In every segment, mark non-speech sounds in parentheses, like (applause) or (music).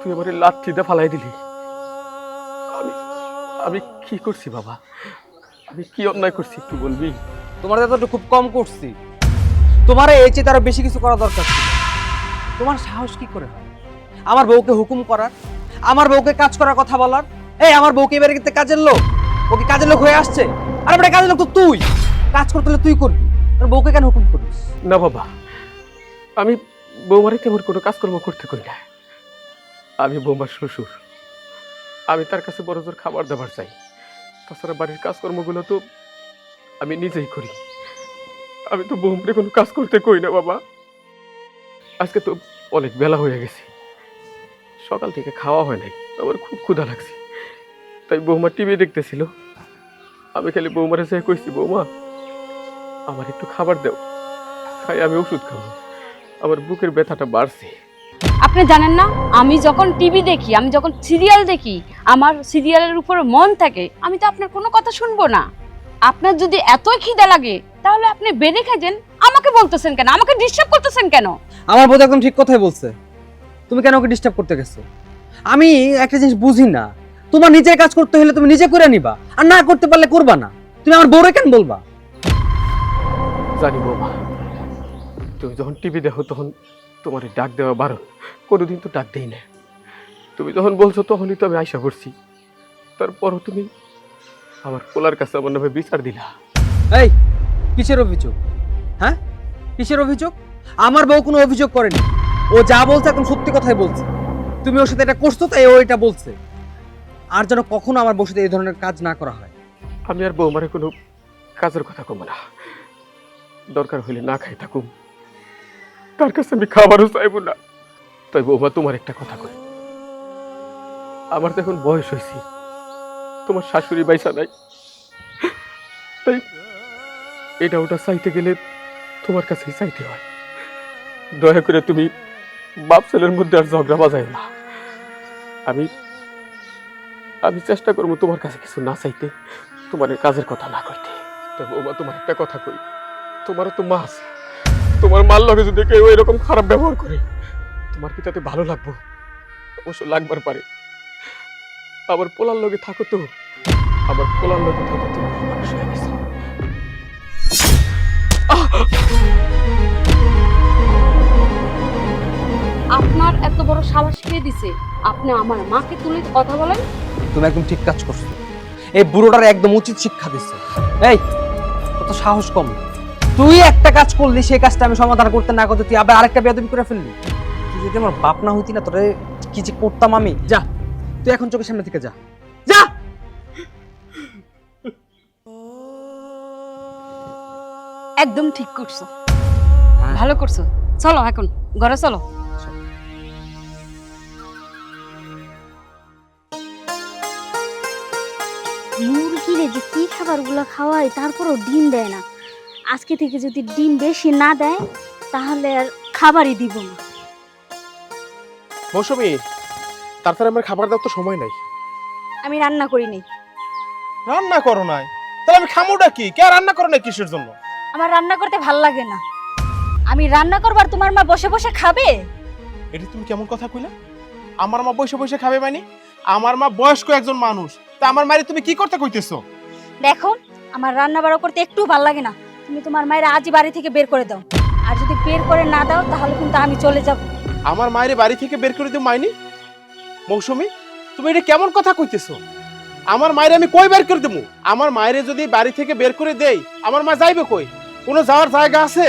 তুই আমার লাঠিটা ফালাই দিলি। আমি আমি কি করছি বাবা? আমি কি অন্যায় করছি একটু বলবি? তোমার তো খুব কম করছি। তোমার এই চেয়ে আরও বেশি কিছু করা দরকার ছিল। তোমার সাহস কি করে হয়? আমার বউকে হুকুম করার আমার বউকে কাজ করার কথা বলার? এই আমার বউকে এবারে কিন্তু কাজের লোক। ওকে কাজের লোক হয়ে আসছে? আর বেটা কাজের লোক তো তুই। কাজ করতে হলে তুই করবি। তোর বউকে কেন হুকুম করিস? না বাবা আমি বৌমারে তেমন কোনো কাজকর্ম করতে করি না আমি বৌমার শ্বশুর। আমি তার কাছে বড় জোর খাবার দাবার চাই। তাছাড়া বাড়ির কাজকর্মগুলো তো আমি নিজেই করি। আমি তো বৌমারে কোনো কাজ করতে কই না, বাবা। আজকে তো অনেক বেলা হয়ে গেছে। সকাল থেকে খাওয়া হয় নাই, আমার খুব ক্ষুধা লাগছে। তাই বৌমা টিভি দেখতেছিল। আমি খালি বৌমারে চেয়ে কইছি, বৌমা, আমার একটু খাবার দাও। খাই, আমি ওষুধ খাব। আমার বুকের ব্যথাটা বাড়ছে। আপনি জানেন না আমি যখন টিভি দেখি আমি যখন সিরিয়াল দেখি আমার সিরিয়ালের উপর মন থাকে আমি তো আপনার কোনো কথা শুনব না। আপনার যদি এতই খিদে লাগে তাহলে আপনি বেড়ে খাইছেন আমাকে বলতেছেন কেন? আমাকে ডিস্টার্ব করতেছেন কেন? আমার বউ তো একদম ঠিক কথাই বলছে। তুমি কেন ওকে ডিস্টার্ব করতে গেছো? আমি একটা জিনিস বুঝি না। তোমার নিজের কাজ করতে হলে তুমি নিজে করে নিবা আর না করতে পারলে করবা না। তুমি আমার বউরে কেন বলবা? জানি বৌমা তুমি যখন টিভি দেখো তখন তোমার এই ডাক দেওয়া বারণ কোনোদিন তো ডাক দেই না। তুমি যখন বলছো তখনই তো আমি আশা করছি। তারপরও তুমি আমার পোলার কাছে আমার নামে বিচার দিলা। এই কিসের অভিযোগ? হ্যাঁ? কিসের অভিযোগ? আমার বউ কোনো অভিযোগ করেনি। ও যা বলছে এখন সত্যি কথাই বলছে। তুমি ওর সাথে এটা করছ তাই ও এটা বলছে। আর যেন কখনো আমার বউর সাথে এই ধরনের কাজ না করা হয়। আমি আর বৌমারে কোনো কাজের কথা কমো না। দরকার হইলে না খাই থাকুম। তার কাছে আমি খাবারও চাইব না। তাই বৌমা, তোমার একটা কথা কই। আমার এখন বয়স হয়েছি। তোমার শাশুড়ি বাইসা নাই। তাই এটা ওটা চাইতে গেলে তোমার কাছেই চাইতে হয়। দয়া করে তুমি বাপ ছেলের মধ্যে আর ঝগড়া বাজায় না। আমি আমি চেষ্টা করব তোমার কাছে কিছু না চাইতে, তোমার কাজের কথা না কইতে। তবে বৌমা, তোমার একটা কথা কই। তোমারও তো মা আছে। তোমার মার লগে যদি কেউ এরকম খারাপ ব্যবহার করে তোমার কি তাতে ভালো লাগবো? অবশ্য লাগবার পারে। আবার পোলার লগে থাকো তো। আবার পোলার লগে থাকো তো। মানুষ হয়ে গেছো। আপনার এত বড় সাহস কে দিছে? আপনি আমার মাকে তুলে কথা বলেন। তুমি একদম ঠিক কাজ করছ। এই বুড়োটার একদম উচিত শিক্ষা দিচ্ছে এই কত সাহস কম। তুই একটা কাজ করলি সেই কাজটা আমি সমাধান করতে না করতে তুই আবার আরেকটা বেয়াদবি করে ফেললি। তুই যদি আমার বাপ না হইতি না তোরে কি যে করতাম আমি? যা তুই এখন চোখের সামনে থেকে যা। যা! একদম ঠিক করছ। ভালো করছ। চলো এখন ঘরে চলো। মুরগিরে যে কি খাবারগুলো খাওয়ায় তারপরেও ডিম দেয় না। আজকে থেকে যদি ডিম বেশি না দেয় তাহলে আর খাবারই দিব না। মৌসুমি তাড়াতাড়ি আমার খাবার দেওয়ার তো সময় নাই। আমি রান্না করিনি রান্না করো নাই? তাহলে আমি খামোটা কি? কে রান্না করো না কিসের জন্য? আমার রান্না করতে ভালো লাগে না। আমি রান্না করবার তোমার মা বসে বসে খাবে? এটা তুমি কেমন কথা কইলা? আমার মা বসে বসে খাবে মানে? আমার মা বয়স্ক একজন মানুষ। তা আমার মায়ের তুমি কি করতে কইতেছো? দেখো আমার রান্না বাড়া করতে একটু ভালো লাগে না। তুমি তোমার মায়ের আজই বাড়ি থেকে বের করে দাও। আর যদি বের করে না দাও তাহলে কিন্তু আমি চলে যাব। আমার মায়ের বাড়ি থেকে বের করে দিও মাইনি। মৌসুমি তুমি এটা কেমন কথা কইতেছো? আমার মায়ের আমি কই বের করে দেবো আমার মায়ের যদি বাড়ি থেকে বের করে দেই আমার মা যাইবে কই? কোনো যাওয়ার জায়গা আছে?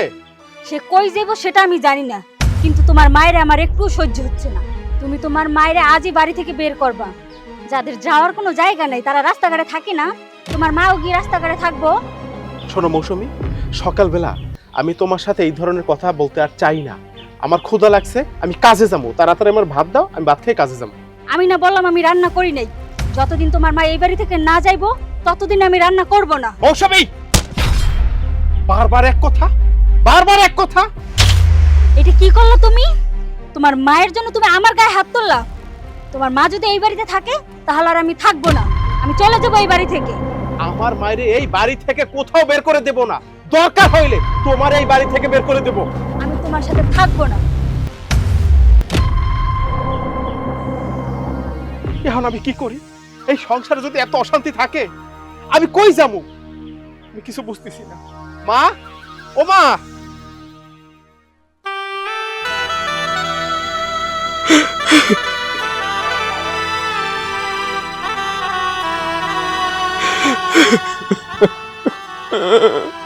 সে কই যাব সেটা আমি জানি না। কিন্তু তোমার মায়ের আমার একটু সহ্য হচ্ছে না। তুমি তোমার মায়ের আজই বাড়ি থেকে বের করবা। যাদের যাওয়ার কোনো জায়গা নেই তারা রাস্তাঘাটে থাকে না। তোমার মাও গিয়ে রাস্তাঘাটে থাকব। শোনো মৌসুমি সকালবেলা আমি তোমার সাথে এই ধরনের কথা বলতে আর চাই না। আমার ক্ষুধা লাগছে আমি কাজে যাব। তাড়াতাড়ি আমার ভাত দাও আমি ভাত খেয়ে কাজে যাব। আমি না বললাম আমি রান্না করি নাই। যতদিন তোমার মা এই বাড়ি থেকে না যাইবো ততদিন আমি রান্না করব না। মৌসুমি বারবার এক কথা বারবার এক কথা। এটা কি করল তুমি? তোমার মায়ের জন্য তুমি আমার গায়ে হাত তুললা। তোমার মা যদি এই বাড়িতে থাকে তাহলে আর আমি থাকব না। আমি চলে যাব এই বাড়ি থেকে। আমার মায়ের এই বাড়ি থেকে কোথাও বের করে দেব না। দরকার হইলে তোমার এই বাড়ি থেকে বের করে দেব। আমি তোমার সাথে থাকব না। এখন আমি কি করি? এই সংসারে যদি এত অশান্তি থাকে আমি কই যাব? আমি কিছু বুঝতেছি না। মা? ও মা! (laughs)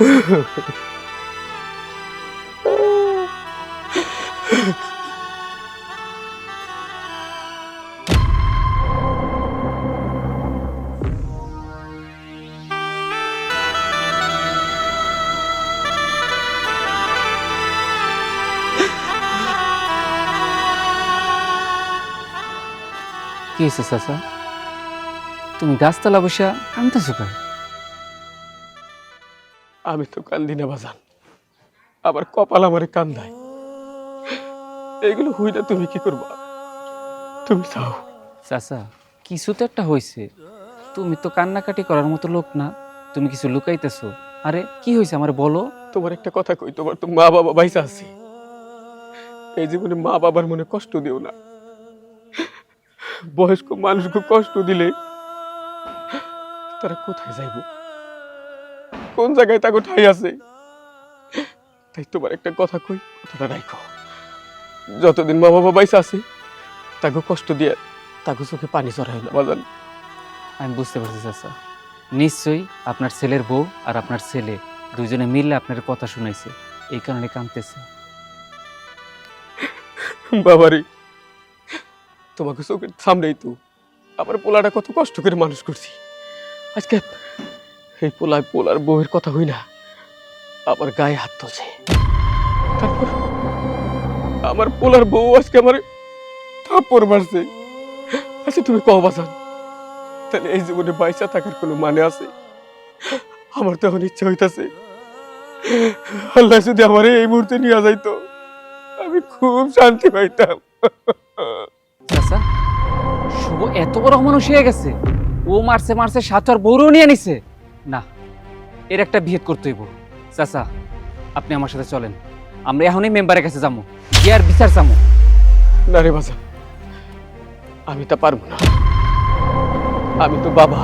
কি হয়েছে চাচা? তুমি গাছতলা বসে কানতেছো কেন? আমি তো কান্দি না বাজান। আবার কপাল আমারে কান্দায়। এগুলো হুই না তুমি কি করবা? তুমি চাও চাচা কিছু তো একটা হয়েছে তুমি তো কান্নাকাটি করার মতো লোক না। তুমি কিছু লুকাইতেছো। আরে কি হয়েছে আমার বলো? তোমার একটা কথা কই তোমার তো মা বাবা বাইসা আছে। এই জীবনে মা বাবার মনে কষ্ট দিও না। বয়স্ক মানুষকে কষ্ট দিলে তারা কোথায় যাইব? কোন জায়গায় তাকে ঠাই আছে? তাই তোমার একটা কথা কই কথাটা রাখো যতদিন মা বাবা বাইসা আছে তাকে কষ্ট দিয়ে তাকে চোখে পানি চড়াই না বাজান আমি বুঝতে পারছি চাচা। নিশ্চয়ই আপনার ছেলের বউ আর আপনার ছেলে দুজনে মিলে আপনার কথা শুনাইছে এই কারণে কাঁদতেছে। বাবারে তোমাকে চোখের সামনেই তো আমার পোলাটা কত কষ্ট করে মানুষ করছি। আজকে এই পোলায় পোলার বউয়ের কথা হই না। আমার গায়ে হাত তুলছে। তারপর? আমার পোলার বউ আজকে আমার থাপ্পড় মারছে। আচ্ছা তুমি কও বাজান। তাহলে এই জীবনে বাইসা থাকার কোনো মানে আছে? আমার তো এখন ইচ্ছা হইতাছে। আল্লাহ যদি আমার এই মুহূর্তে নিয়ে যাইতো আমি খুব শান্তি পাইতাম। চাচা শুভ এত বড় মানুষ হয়ে গেছে। ও মারছে মারছে সাথে আর বউরও নিয়ে নিছে। না, এর একটা বিহেদ করতে হইব। চাচা, আপনি আমার সাথে চলেন। আমরা এখনই মেম্বারের কাছে যাব। গিয়ে আর বিচার চামো না রে বাজা আমি তা পারব না। আমি তো বাবা।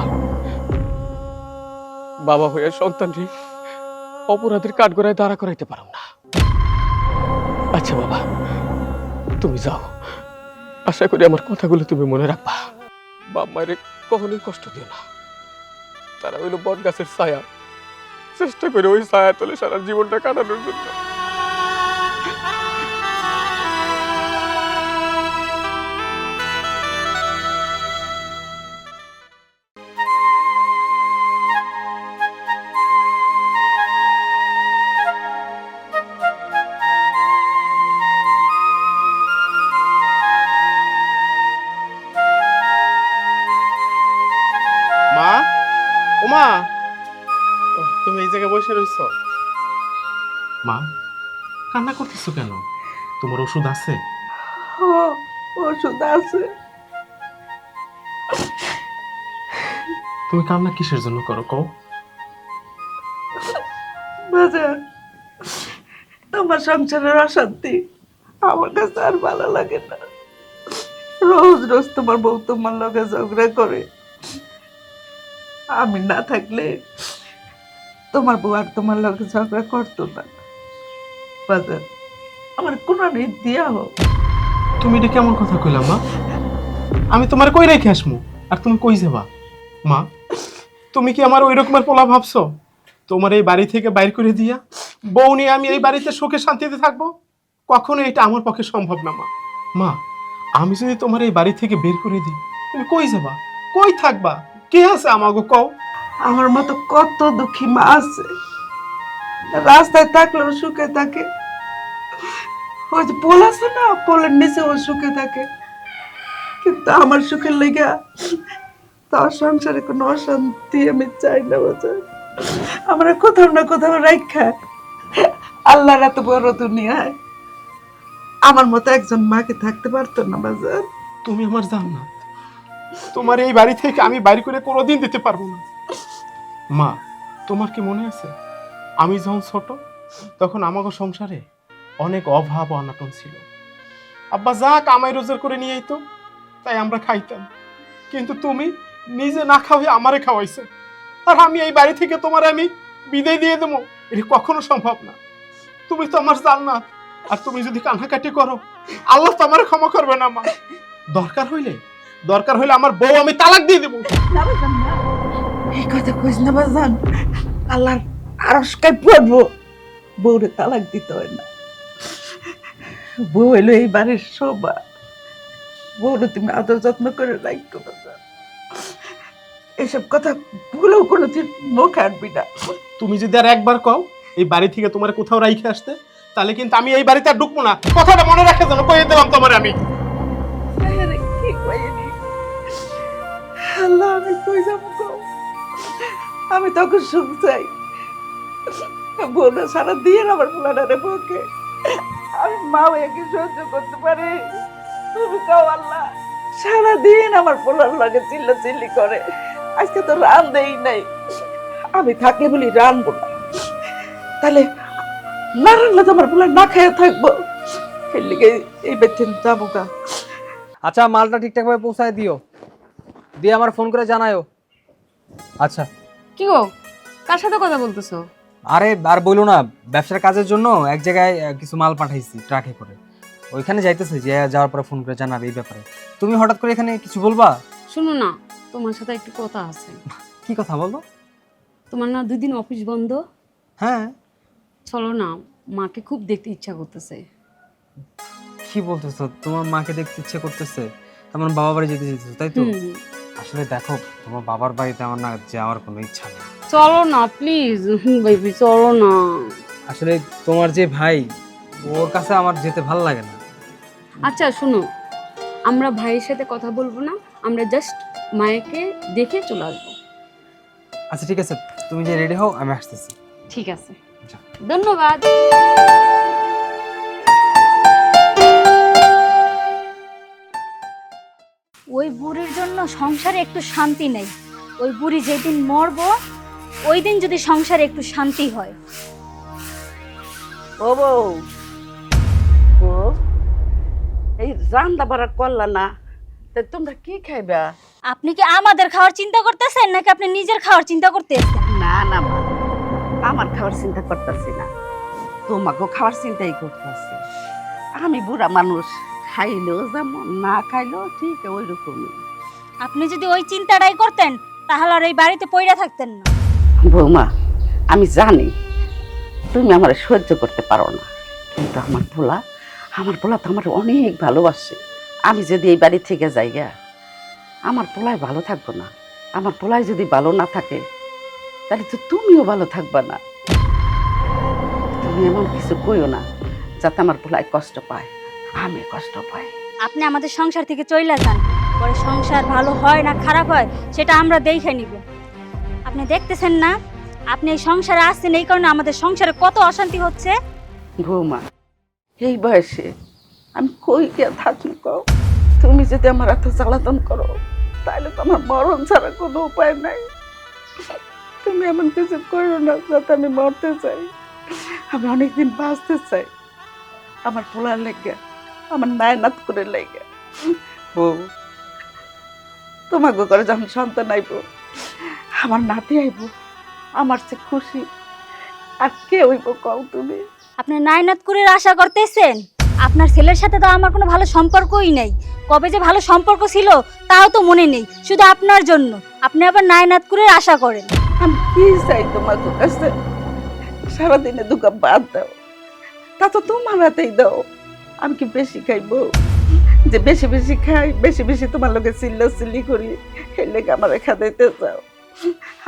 বাবা হয়ে সন্তান রে, অপরাধের কাঠগড়ায় দাঁড়া করাইতে পারো না। আচ্ছা বাবা, তুমি যাও। আশা করি আমার কথাগুলো তুমি মনে রাখবা। বাপ মায়ের কখনোই কষ্ট দিও না। তারা হইল বট গাছের ছায়া। চেষ্টা করে ওই ছায়া তোলে সারা জীবনটা কাটানোর জন্য। কান্না করতেছো কেন? তোমার ওষুধ আছে? ওষুধ আছে। তুমি কান্না কিসের জন্য করো কও? বাজার আমার সংসারের অশান্তি আমার কাছে আর ভালো লাগে না। রোজ রোজ তোমার বউ তোমার লগে ঝগড়া করে। আমি না থাকলে তোমার বউ আর তোমার লগে ঝগড়া করতো না। বাজার। আমার কোনো দিয়া হোক। তুমি এটা কেমন কথা কইলা মা? আমি তোমার কই রেখে আসমু? আর তুমি কই যাবা? মা তুমি কি আমার ওই রকমের পোলা ভাবছ? তোমার এই বাড়ি থেকে বাইর করে দিয়া বউ নিয়ে আমি এই বাড়িতে সুখে শান্তিতে থাকব? কখনো এটা আমার পক্ষে সম্ভব না মা। মা আমি যদি তোমার এই বাড়ি থেকে বের করে দিই তুমি কই যাবা? কই থাকবা? কে আছে আমাগো কও? আমার মতো কত দুঃখী মা আছে? রাস্তায় থাকলেও সুখে থাকে। ওই যে পোল আছে না, পোলের নিচে ও সুখে থাকে। কিন্তু আমার সুখের লেগা তার সংসারে কোনো অশান্তি আমি চাই না বাজার আমরা কোথাও না কোথাও রাখা আল্লাহর এত বড় দুনিয়ায়। আমার মতো একজন মাকে থাকতে পারতো না বাজার তুমি আমার জান্নাত। তোমার এই বাড়ি থেকে আমি বাড়ি করে কোনোদিন দিতে পারব না। মা, তোমার কি মনে আছে? আমি যখন ছোট, তখন আমাকে সংসারে অনেক অভাব অনাটন ছিল। আব্বা যা কামাই রোজগার করে নিয়ে আইতো, তাই আমরা খাইতাম। কিন্তু তুমি নিজে না খাওয়াই আমারে খাওয়াইছো। আর আমি এই বাড়ি থেকে তোমার আমি বিদায় দিয়ে দেবো, এটা কখনো সম্ভব না। তুমি তো আমার জান্নাত, আর তুমি যদি কান্নাকাটি করো, আল্লাহ তো আমার ক্ষমা করবে না, মা। দরকার হইলে দরকার হইলে আমার বউ আমি তালাক দিয়ে দেবো। এই কথা কইস না, বাজান। আল্লাহর আরসকায় পড়ব বউরে তালাক দিতে হয় না। বউ এলো এই বাড়ির শোভা বউরে তুমি আদর যত্ন করে রাখো বাজান এসব কথা ভুলেও কোনোদিন মুখ আনবি না। তুমি যদি আর একবার কও এই বাড়ি থেকে তোমার কোথাও রাইখে আসতে তাহলে কিন্তু আমি এই বাড়িতে আর ঢুকবো না। কথাটা মনে রাখে যেন কয়ে দিলাম তোমার আমি। আল্লাহ আমি কই যাব আমি তখন সুখ চাই। বোনা সারা দিয়ে আমার ফুলাডারে বউকে আমি মা হয়ে কি সহ্য করতে পারি। তুমি কাও আল্লাহ সারা দিন আমার পোলার লাগে চিল্লা চিল্লি করে। আজকে তো রান দেই নাই। আমি থাকলে বলি রানবো না। তাহলে না রান্না তো আমার পোলা না খেয়ে থাকব। এর লিগে এই বেতন যাব গা। আচ্ছা মালটা ঠিকঠাকভাবে পৌঁছায় দিও। দিয়ে আমার ফোন করে জানায়ও। আচ্ছা। কি গো? কার সাথে কথা বলতেছো? আরে আর বইলো না ব্যবসার কাজের জন্য এক জায়গায় কিছু মাল পাঠাইছি ট্রাকে করে। ওইখানে যাইতেছে যে যাওয়ার পরে ফোন করে জানাবে এই ব্যাপারে। তুমি হঠাৎ করে এখানে কিছু বলবা? শুনো না তোমার সাথে একটু কথা আছে। কি কথা বলো? তোমার না দুই দিন অফিস বন্ধ? হ্যাঁ। চলো না মাকে খুব দেখতে ইচ্ছা করতেছে। কি বলতেছো? তোমার মাকে দেখতে ইচ্ছে করতেছে? তোমার বাবা বাড়ি যেতে চাইতেছো তাই তো? আসলে দেখো তোমার বাবার বাড়িতে আমার না যাওয়ার কোনো ইচ্ছা নেই। চলো না প্লিজ বেবি চলো না। আসলে তোমার যে ভাই ওর কাছে আমার যেতে ভালো লাগে না। আচ্ছা শোনো আমরা ভাইয়ের সাথে কথা বলব না আমরা জাস্ট মায়েকে দেখে চলে আসব। আচ্ছা ঠিক আছে তুমি যে রেডি হও আমি আসতেছি। ঠিক আছে। আচ্ছা। ধন্যবাদ। ওই বুড়ির জন্য সংসারে একটু শান্তি নেই। ওই বুড়ি যেদিন মরবো ওই দিন যদি সংসারে একটু শান্তি হয়। ও বউ ও এই রান্না বাড়া করলা না তা তোমরা কি খাইবা? আপনি কি আমাদের খাওয়ার চিন্তা করতেছেন নাকি আপনি নিজের খাওয়ার চিন্তা করতেছেন? না না মা আমার খাওয়ার চিন্তা করতেছি না। তোমাকেও খাওয়ার চিন্তাই করতেছি। আমি বুড়া মানুষ খাইলেও যেমন না খাইলেও ঠিক ওই রকমই আপনি যদি ওই চিন্তাটাই করতেন তাহলে আর এই বাড়িতে পইরা থাকতেন না। বৌমা, আমি জানি তুমি আমার সহ্য করতে পারো না, কিন্তু আমার পোলা আমার পোলা তো আমার অনেক ভালোবাসে। আমি যদি এই বাড়ি থেকে যাই গা, আমার পোলায় ভালো থাকব না। আমার পোলায় যদি ভালো না থাকে, তাহলে তো তুমিও ভালো থাকবা না। তুমি এমন কিছু কইও না যাতে আমার পোলায় কষ্ট পায়, আমি কষ্ট পাই। আপনি আমাদের সংসার থেকে চইলা যান। পরে সংসার ভালো হয় না খারাপ হয়, সেটা আমরা দেখে নিব। আপনি দেখতেছেন না? আপনি এই সংসারে আসছেন এই কারণে আমাদের সংসারে কত অশান্তি হচ্ছে? বৌমা, এই বয়সে আমি কই গিয়ে থাকি কও? তুমি যদি আমার এত জ্বালাতন করো তাহলে তো আমার মরণ ছাড়া কোনো উপায় নাই। তুমি এমন কিছু করো না যাতে আমি মরতে চাই। আমি অনেকদিন বাঁচতে চাই। আমার পোলার লেগে, আমার নায়নাত করে লেগে। বউ তোমাকে করে যখন সন্তান আইব আমার নাতি আইব আমার সে খুশি। আর কে হইব কও তুমি? আপনি নাইনাতকুরের আশা করতেছেন? আপনার ছেলের সাথে তো আমার কোনো ভালো সম্পর্কই নেই। কবে যে ভালো সম্পর্ক ছিল তাও তো মনে নেই শুধু আপনার জন্য। আপনি আবার নাইনাতকুরের আশা করেন। আমি কি চাই তোমার কাছে? সারাদিনে দু কাপ ভাত দাও তা তো তোমার হাতেই দাও। আমি কি বেশি খাইবো? যে বেশি বেশি খাই বেশি বেশি তোমার লোকে চিল্লা চিল্লি করি এই লেগে আমার খাদাইতে চাও।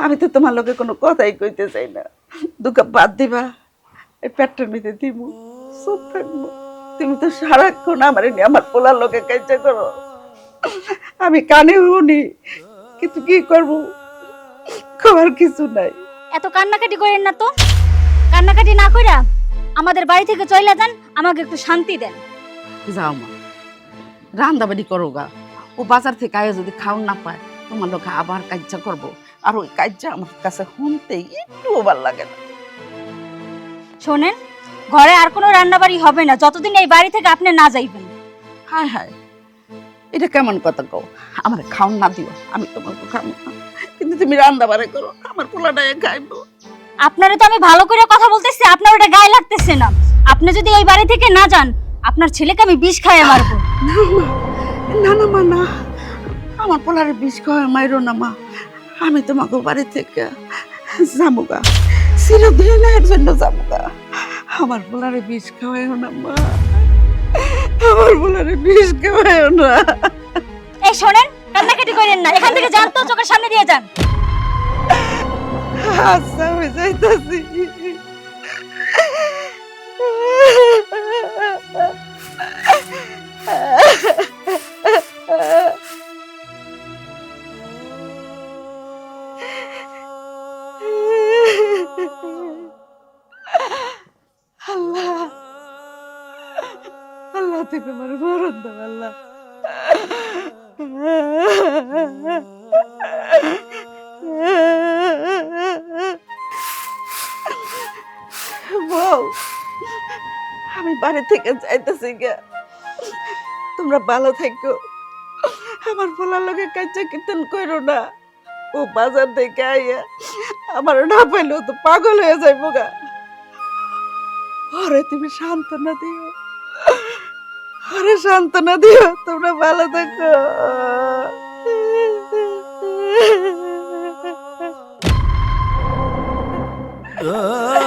আমি তো তোমার লোকে কোনো কথাই কইতে চাই না। দু কাপ ভাত দিবা এই পেটটা নিতে দিব সব থাকব। তুমি তো সারাক্ষণ আমার নিয়ে আমার পোলার লোকে কাজটা করো। আমি কানে শুনি কিন্তু কি করব? খবর কিছু নাই। এত কান্নাকাটি করেন না তো? কান্নাকাটি না কইরা আমাদের বাড়ি থেকে চইলা যান আমাকে একটু শান্তি দেন। যাও মা রান্দাবাড়ি করো গা। ও বাজার থেকে আয় যদি খাওয়া না পায় তোমার লোকে আবার কাজ করব। আর ওই কাজ্যা আমার কাছে শুনতেই একটুও ভালো লাগে না। শোনেন ঘরে আর কোনো রান্নাবাড়ি হবে না যতদিন এই বাড়ি থেকে আপনি না যাইবেন। হায় হায় এটা কেমন কথা কও আমার খাওন না দিও আমি তোমাকে খাব না। কিন্তু তুমি রান্না বাড়ে করো আমার পোলাটায় খাইবো। আপনারে তো আমি ভালো করে কথা বলতেছি আপনার ওটা গায়ে লাগতেছে না। আপনি যদি এই বাড়ি থেকে না যান আপনার ছেলেকে আমি বিষ খাইয়ে মারবো। না না মা না আমার পোলারে বিষ খাওয়া মাইরো না মা। আমি তোমাকে বাড়ি থেকে যাবুগা চিরদিনের জন্য যাবুগা আমার পোলারে বিষ খাওয়াইও না মা। আমার পোলারে বিষ খাওয়াইও না। এই শোনেন কান্নাকাটি করেন না এখান থেকে যান তো চোখের সামনে দিয়ে যান। আচ্ছা আমি যাইতাছি। তুমি আমার মরণ দাও আমি বাড়ি থেকে যাইতেছি গে তোমরা ভালো থাকো। আমার পোলার লোকে কাজা কীর্তন করো না। ও বাজার থেকে আইয়া আমার না পাইলেও তো পাগল হয়ে যাইব গা। ওরে, তুমি সান্ত্বনা দিও। ওরে সান্ত্বনা দিও তোমরা ভালো থাকো। এই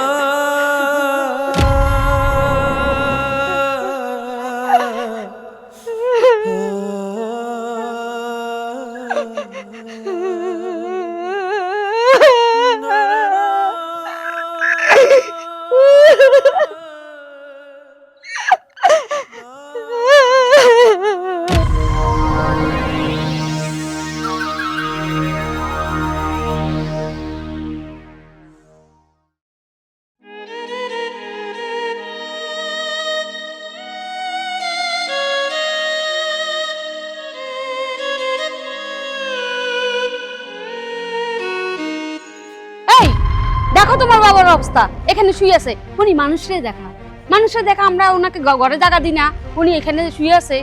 অবস্থা। এখানে শুয়ে আছে। উনি মানুষরে দেখা। মানুষের দেখা আমরা ওনাকে ঘরে জায়গা দিই না। উনি এখানে শুয়ে আছে।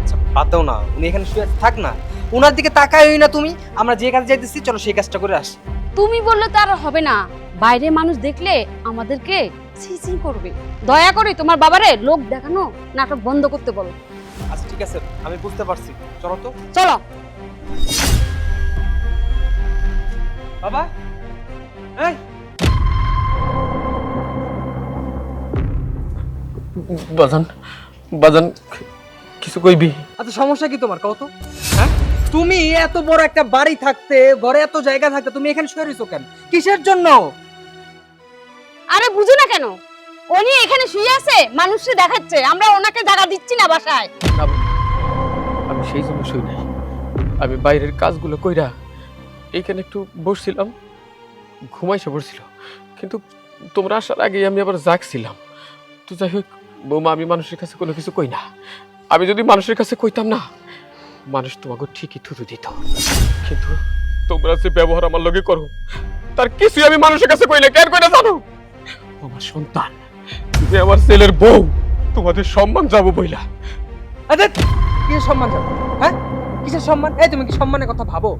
আচ্ছা বাদ দাও না। উনি এখানে শুয়ে থাক না। ওনার দিকে তাকাই না তুমি। আমরা যে কাজে যাইতেছি চলো সেই কাজটা করে আসি। তুমি বললে তো আর হবে না। বাইরে মানুষ দেখলে আমাদেরকে ছিছি করবে। দয়া করে তোমার বাবারে লোক দেখানো নাটক বন্ধ করতে বলো। আচ্ছা ঠিক আছে। আমি বুঝতে পারছি। চলো তো। চলো। বাবা? এই! বাজান বাজান কিছু কইবি? আচ্ছা সমস্যা কি তোমার? কত হ্যাঁ? তুমি এত বড় একটা বাড়ি থাকতে ঘরে এত জায়গা থাকতে তুমি এখানে শুয়ে রইছো কেন? কিসের জন্য? আরে বুঝো না কেন। উনি এখানে শুয়ে আছে মানুষকে দেখাচ্ছে। আমরা ওনাকে জায়গা দিচ্ছি না বাসায়। আমি সেই জন্য শুই নাই। আমি বাইরের কাজগুলো কইরা এইখানে একটু বসছিলাম ঘুমাইছে পড়ছিল কিন্তু তোমরা আসার আগে আমি আবার জাগছিলাম। তো যাই হোক বৌমা, আমি মানুষের কাছে কোনো কিছু কই না। আমি যদি মানুষের কাছে কইতাম না, মানুষ তোমাকে ঠিকই থুতু দিত। কিন্তু তোমরা যে ব্যবহার আমার লগে করো, তার কিছুই আমি মানুষের কাছে কই না। কেন কই জানো? আমার সন্তান যে আমার ছেলের বউ, তোমাদের সম্মান যাব বইলা। কিসের সম্মান যাবে হ্যাঁ? কিসের সম্মান? এই, তুমি কি সম্মানের কথা ভাবো?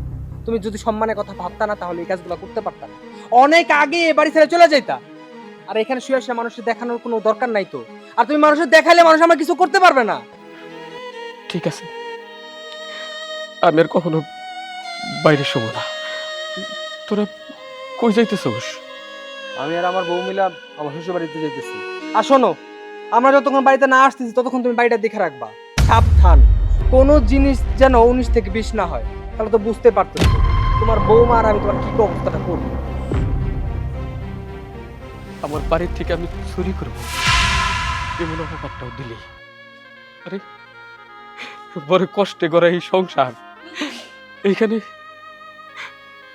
তুমি যদি সম্মানের কথা ভাবতা না, তাহলে এই কাজগুলো করতে পারতা না। অনেক আগে এ বাড়ি ছেড়ে চলে যাইতা। আর এখানে শুয়ে আসে মানুষের দেখানোর কোনো দরকার নাই তো। আর তুমি মানুষের দেখাইলে মানুষ আমার কিছু করতে পারবে না। ঠিক আছে। আমি আর কখনো বাইরে শোবো না। তোরা কই যাইতেছোস? আমি আর আমার বউ মিলা আমার শ্বশুর বাড়িতে যাইতেছি। আর শোনো আমরা যতক্ষণ বাড়িতে না আসতেছি ততক্ষণ তুমি বাড়িটা দেখে রাখবা। সাবধান। কোনো জিনিস যেন উনিশ থেকে বিশ না হয় তাহলে তো বুঝতে পারতেছো। তোমার বৌমা আর আমি তোমার কি অবস্থাটা করব? আমার বাড়ির থেকে আমি চুরি করব। এমন অপবাদটাও দিলি। আরে, বড় কষ্টে গড়া এই সংসার। এইখানে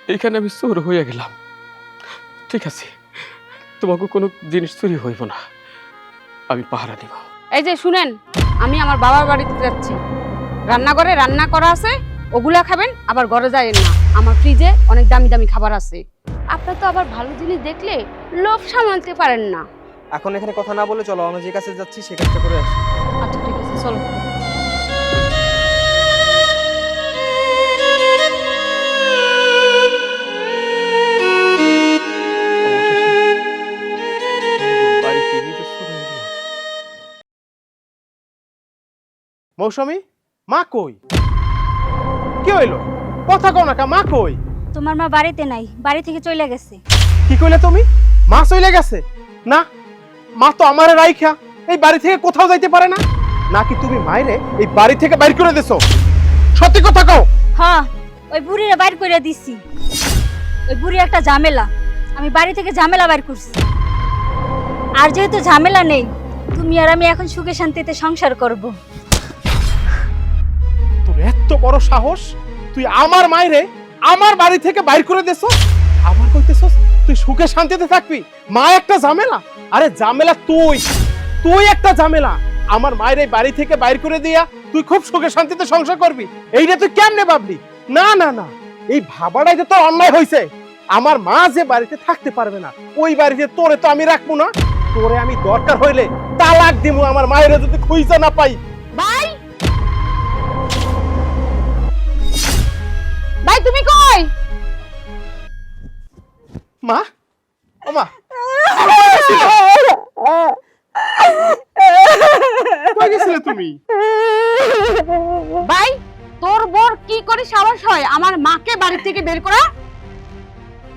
এইখানে আমি চোর হইয়া গেলাম। ঠিক আছে, তোমাকে কোনো জিনিস চুরি হইব না। আমি পাহারা দিব। এই যে, শুনেন, আমি আমার বাবার বাড়িতে যাচ্ছি। রান্নাঘরে রান্না করা আছে, ওগুলা খাবেন, আবার ঘরে যাবেন না। আমার ফ্রিজে অনেক দামি দামি খাবার আছে। আপনার তো আবার ভালো জিনিস দেখলে লোভ সামলাতে পারেন না। এখন এখানে কথা না বলে চলো আমরা যে কাছে যাচ্ছি সে কাজটা করে আসি। আচ্ছা ঠিক আছে চলো। মৌসুমি মা কই? কি হইল? কথা কও না মা কই? তোমার মা বাড়িতে নাই বাড়ি থেকে চলে গেছে। কি কইলে তুমি? মা চলে গেছে? না মা তো আমারে রাইখা এই বাড়ি থেকে কোথাও যাইতে পারে না। নাকি তুমি মাইরে এই বাড়ি থেকে বাইর করে দিছো? সত্যি কথা কও। হ্যাঁ ওই বুড়িরে বাইর করে দিছি। ওই বুড়ি একটা ঝামেলা। আমি বাড়ি থেকে ঝামেলা বাইর করছি। আর যেহেতু ঝামেলা নেই তুমি আর আমি এখন সুখে শান্তিতে সংসার করব। তোর এত বড় সাহস? তুই আমার মাইরে আমার বাড়ি থেকে বাইর করে দিছ আবার কইতেছস তুই সুখে শান্তিতে থাকবি? মা একটা ঝামেলা। আরে ঝামেলা তুই। তুই একটা ঝামেলা। আমার মায়ের এই বাড়ি থেকে বাইর করে দিয়া তুই খুব সুখে শান্তিতে সংসার করবি। এইটা তুই কেমনে ভাবলি? না না না। এই ভাবাটাই তো তোর অন্যায় হয়েছে আমার মা যে বাড়িতে থাকতে পারবে না, ওই বাড়িতে তোরে তো আমি রাখব না। তোরে আমি দরকার হইলে তালাক দিমু আমার মায়ের যদি খুঁজে না পাই। ভাই ভাই তুমি কই? মা? ও মা। কই গেছিলে তুমি? ভাই তোর বোর কি করে সাহস হয় আমার মাকে বাড়ি থেকে বের করা?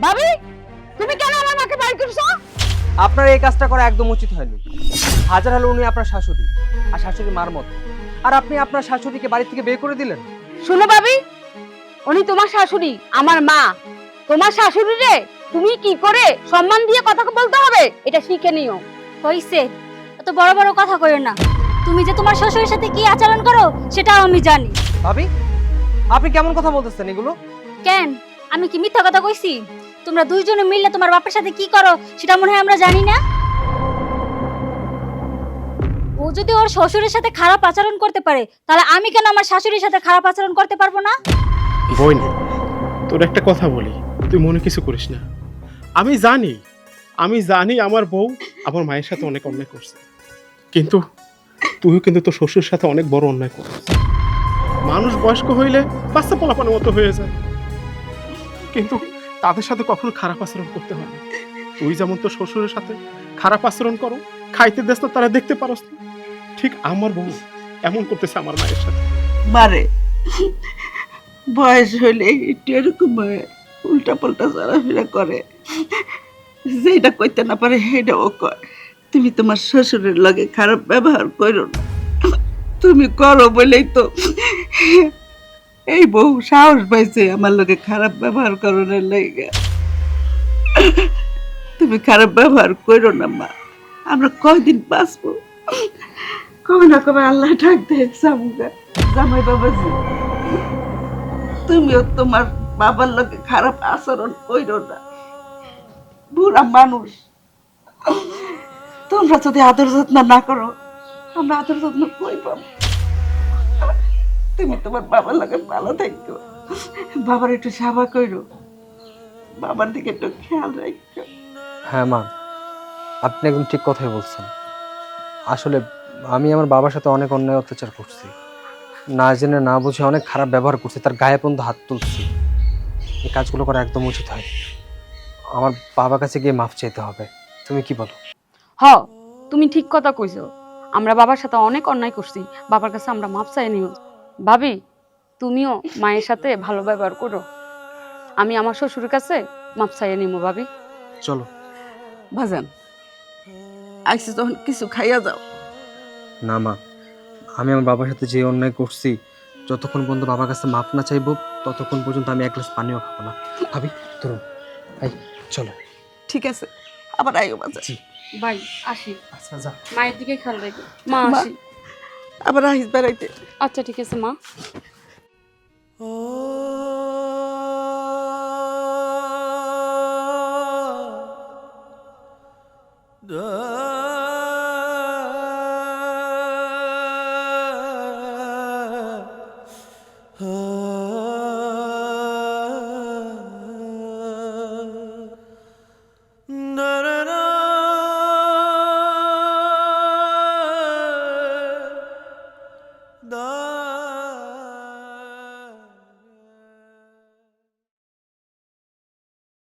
ভাবি তুমি কেন আমার মাকে বাড়ি করছ? আপনার এই কাজটা করা একদম উচিত হয়নি। হাজার হলো উনি আপনার শাশুড়ি আর শাশুড়ি মার মতো। আর আপনি আপনার শাশুড়িকে বাড়ি থেকে বের করে দিলেন? শুনো ভাবি উনি তোমার শাশুড়ি আমার মা। তোমার শাশুড়ি রে তুমি কি করে সম্মান দিয়ে কথা বলতে হবে? এটা শিখে নিও। হইছে। এত বড় বড় কথা কইও না। তুমি যে তোমার শ্বশুরের সাথে কি আচরণ করো সেটাও আমি জানি। ভাবি আপনি কেমন কথা বলতেছেন এগুলো? কেন? আমি কি মিথ্যা কথা কইছি? তোমরা দুইজনে মিললে তোমার বাপের সাথে কি করো সেটা মনে হয় আমরা জানি না। ও যদি ওর শ্বশুরের সাথে খারাপ আচরণ করতে পারে তাহলে আমি কেন আমার শাশুড়ির সাথে খারাপ আচরণ করতে পারব না? বই না তোর একটা কথা বলি, তুই মনে কিছু করিস না। আমি জানি আমি জানি আমার বউ আমার মায়ের সাথে অনেক অন্যায় করছে। কিন্তু তুইও কিন্তু তোর শ্বশুর সাথে অনেক বড় অন্যায় করিস। মানুষ বয়স্ক হইলে বাচ্চা পোলাপানের মতো হয়ে যায়। কিন্তু তাদের সাথে কখনো খারাপ আচরণ করতে হয় না। তুই যেমন তোর শ্বশুরের সাথে খারাপ আচরণ করো, খাইতে দেস না, তারা দেখতে পারস না। ঠিক আমার বউ এমন করতেছে আমার মায়ের সাথে। বয়স হলে একটু এরকম উল্টা পাল্টা চলাফেরা করে। যেটা কইতে না পারে সেটাও কয়। তুমি তোমার শ্বশুরের লগে খারাপ ব্যবহার করো না। তুমি করো বলেই তো। এই বউ সাহস পাইছে আমার লগে খারাপ ব্যবহার করার লাগে তুমি খারাপ ব্যবহার করো না, মা। আমরা কয়দিন বাঁচবো? কবে না কবে আল্লাহ ডাক দেয় সামুগা জামাই বাবাজি তুমিও তোমার বাবার লোকে খারাপ আচরণ কইরো না। বুড়া মানুষ। তোমরা যদি আদর যত্ন না করো, আমরা আদর যত্ন কই তুমি তোমার বাবার লোকে ভালো থাকো বাবার একটু সেবা কইরো। বাবার দিকে একটু খেয়াল রাখো হ্যাঁ মা, আপনি একদম ঠিক কথাই বলছেন। আসলে আমি আমার বাবার সাথে অনেক অন্যায় অত্যাচার করছি। না জেনে না বুঝে অনেক খারাপ ব্যবহার করছি তার গায়ে পর্যন্ত হাত তুলছি। এই কাজগুলো করা একদম উচিত হয়। আমার বাবার কাছে গিয়ে মাফ চাইতে হবে। তুমি কি বলো? হ তুমি ঠিক কথা কইছো। আমরা বাবার সাথে অনেক অন্যায় করছি। বাবার কাছে আমরা মাপ চাই নিও। ভাবি তুমিও মায়ের সাথে ভালো ব্যবহার করো। আমি আমার শ্বশুরের কাছে মাপ চাইয়ে নিবো ভাবি। চলো। বাজান আইসে তখন কিছু খাইয়া যাও। না মা। আমি আমার বাবার সাথে যে অন্যায় করছি যতক্ষণ পর্যন্ত বাবার কাছে মাপ না চাইব ততক্ষণ পর্যন্ত আমি এক গ্লাস পানিও খাব না। ভাবি ধরুন ভাই চলো। ঠিক আছে আবার আইও বাজা জি। ভাই আসি। আচ্ছা যা। মায়ের দিকে খেয়াল রাখি। মা আসি। আবার আইস বেড়াইতে। আচ্ছা ঠিক আছে মা। দা